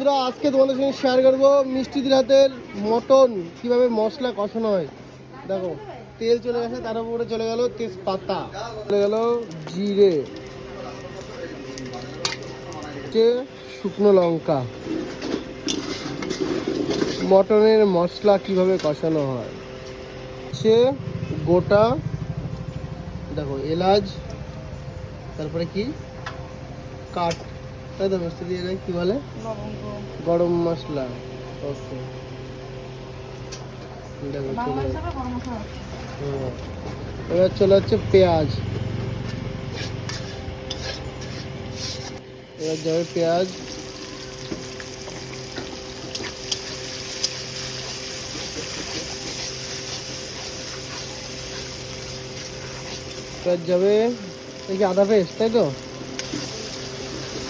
বন্ধুরা, আজকে তোমাদের সঙ্গে শেয়ার করব মিষ্টিদের হাতের মটন, কীভাবে মশলা কষানো হয়। দেখো, তেল চলে গেছে, তার উপরে চলে গেল তেজপাতা, চলে গেল জিরে শুকনো লঙ্কা। মটনের মশলা কীভাবে কষানো হয়? সে গোটা, দেখো, এলাচ, তারপরে কি? কাঠ তাই তো মিষ্টি দিয়ে দেয় কি বলে? গরম মশলা। ওকে। এবার চলে হচ্ছে পেঁয়াজ। এবার যাবে পেঁয়াজ। এবার যাবে এই কি আদা পেস্ট তাই তো?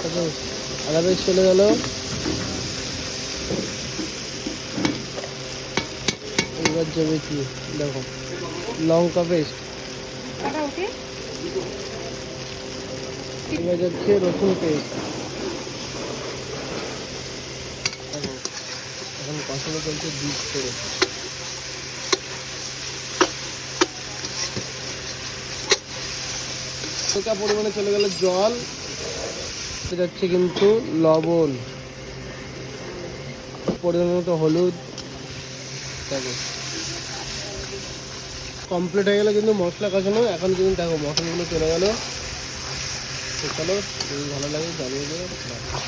আদা paste। পেস্ট চলে গেল। এবার যাবে কি দেখো লঙ্কা পেস্ট এবার যাচ্ছে রসুন পেস্ট এখন কষানো চলছে বীজ করে। হালকা পরিমাণে চলে গেল জল। এটা যাচ্ছে কিন্তু লবণ। পরিমাণ মতো হলুদ। দেখো। কমপ্লিট হয়ে গেলে কিন্তু মশলা কষানো। এখন কিন্তু দেখো মশলাগুলো চলে গেলো। চলো ভালো লাগে জানিয়ে দেবো